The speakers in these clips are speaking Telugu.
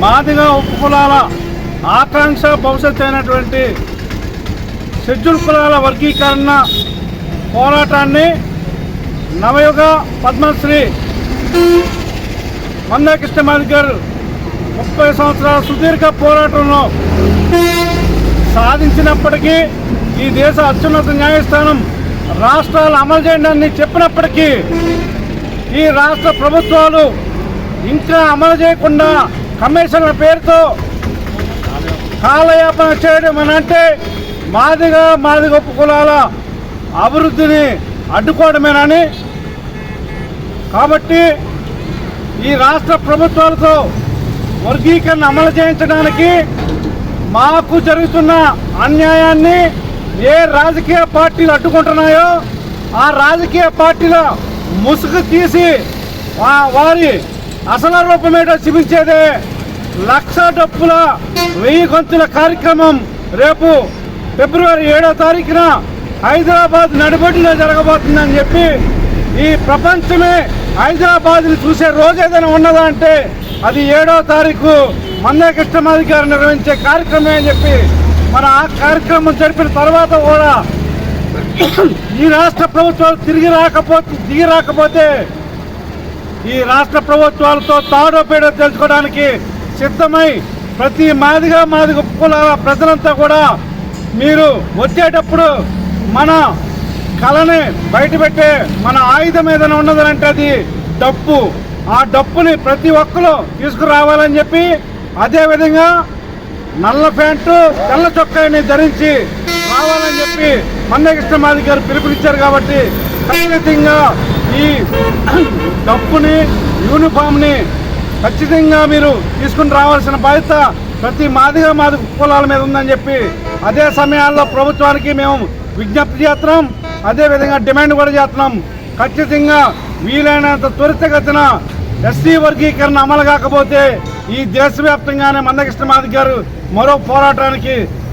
మాదిగా ఉపకులాల ఆకాంక్ష భవిష్యత్తు అయినటువంటి షెడ్యూల్ కులాల వర్గీకరణ పోరాటాన్ని నవయుగ పద్మశ్రీ మందాకృష్ణమాది గారు ముప్పై సంవత్సరాల సుదీర్ఘ పోరాటంలో సాధించినప్పటికీ ఈ దేశ అత్యున్నత న్యాయస్థానం రాష్ట్రాలు అమలు చేయండి చెప్పినప్పటికీ ఈ రాష్ట్ర ప్రభుత్వాలు ఇంకా అమలు చేయకుండా కమిషన్ల పేరుతో కాలయాపన చేయడం అని అంటే మాదిగా మాదిగ కులాల అభివృద్ధిని అడ్డుకోవడమేనని. కాబట్టి ఈ రాష్ట్ర ప్రభుత్వాలతో వర్గీకరణ అమలు చేయించడానికి మాకు జరుగుతున్న అన్యాయాన్ని ఏ రాజకీయ పార్టీలు అడ్డుకుంటున్నాయో ఆ రాజకీయ పార్టీల ముసుగు తీసి వారి అసలు రూపమేటో చూపించేదే. లక్ష డప్పుల వెయ్యి గొంతుల కార్యక్రమం రేపు ఫిబ్రవరి ఏడో తారీఖున హైదరాబాద్ నడిబడిలో జరగబోతుందని చెప్పి ఈ ప్రపంచమే హైదరాబాద్ని చూసే రోజు ఏదైనా ఉన్నదా అంటే అది ఏడో తారీఖు మందే కృష్ణమాది గారు నిర్వహించే కార్యక్రమం అని చెప్పి మన ఆ కార్యక్రమం జరిపిన తర్వాత కూడా ఈ రాష్ట్ర ప్రభుత్వాలు తిరిగి రాకపోతే దిగి రాకపోతే ఈ రాష్ట్ర ప్రభుత్వాలతో తాడోపేడో తెలుసుకోవడానికి సిద్ధమై ప్రతి మాదిగా మాదిగ కులాల ప్రజలంతా కూడా మీరు వచ్చేటప్పుడు మన కళని బయటపెట్టే మన ఆయుధం ఏదైనా ఉన్నదంటే అది డప్పు. ఆ డప్పుని ప్రతి ఒక్కరు తీసుకురావాలని చెప్పి అదేవిధంగా నల్ల ప్యాంటు తెల్ల చొక్కాని ధరించి రావాలని చెప్పి మందకృష్ణమాది గారు పిలుపునిచ్చారు కాబట్టి ఖచ్చితంగా ఈ డబ్బుని యూనిఫామ్ని ఖచ్చితంగా మీరు తీసుకుని రావాల్సిన బాధ్యత ప్రతి మాదిగా మాది కులాల మీద ఉందని చెప్పి అదే సమయాల్లో ప్రభుత్వానికి మేము విజ్ఞప్తి చేస్తున్నాం. అదే విధంగా డిమాండ్ కూడా చేస్తున్నాం. ఖచ్చితంగా వీలైనంత త్వరితగతిన ఎస్సీ వర్గీకరణ అమలు కాకపోతే ఈ దేశవ్యాప్తంగానే మందకృష్ణ మాది గారు మరో పోరాటానికి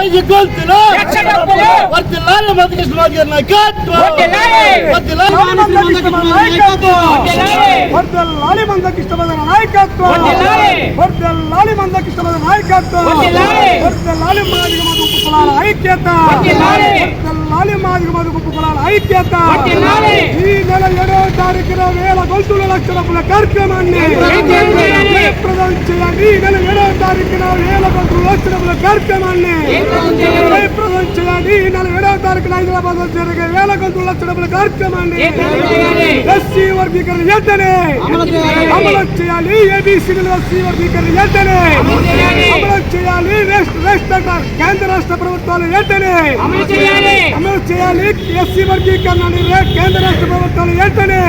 మందకృష్ణమాది గారి నాయకత్వం! వర్ధిల్లాలి మందకృష్ణమాది గారి నాయకత్వం! వర్ధిల్లాలి మందకృష్ణమాది గారి నాయకత్వం! వెయ్యి గొంతులు, లక్ష డబ్బులు! వెయ్యి గొంతులు, వెయ్యి గొంతులు, వెయ్యి గొంతులు! వర్ధిల్లాలి మందకృష్ణమాది గారి నాయకత్వం! వర్ధిల్లాలి మందకృష్ణమాది గారి నాయకత్వం! వర్దల్లాలి మందకిష్టమైన నాయకత్వం వర్దల్లాలి మందకిష్టమైన నాయకత్వం వర్దల్లాలి మాదిగ మధుపు కులాల ఐక్యత వర్దల్లాలి మాదిగ మధుపు కులాల ఐక్యత ఈ నెల ఏడవ తారీఖున వేల గొంతుల లక్ష డబ్బుల కార్యక్రమాన్ని జయప్రదం చేయాలి ఈ నెల ఏడవ లక్ష డబ్బుల కార్యక్రమాన్ని జయప్రదం చేయాలి. ఈ నెల ఏడవ తారీఖున హైదరాబాద్లో జరిగే వేల గొంతుల లక్ష డబ్బుల కార్యక్రమాన్ని ఎస్సీ వర్గీకరణ వెంటనే అమలు చేయాలి. ఏబిసిలో ఎస్సీ వర్గీకరణ వెంటనే అమలు చేయాలి. కేంద్ర రాష్ట్ర ప్రభుత్వాలు వెంటనే అమలు చేయాలి. ఎస్సీ వర్గీకరణ కేంద్ర రాష్ట్ర ప్రభుత్వాలు వెంటనే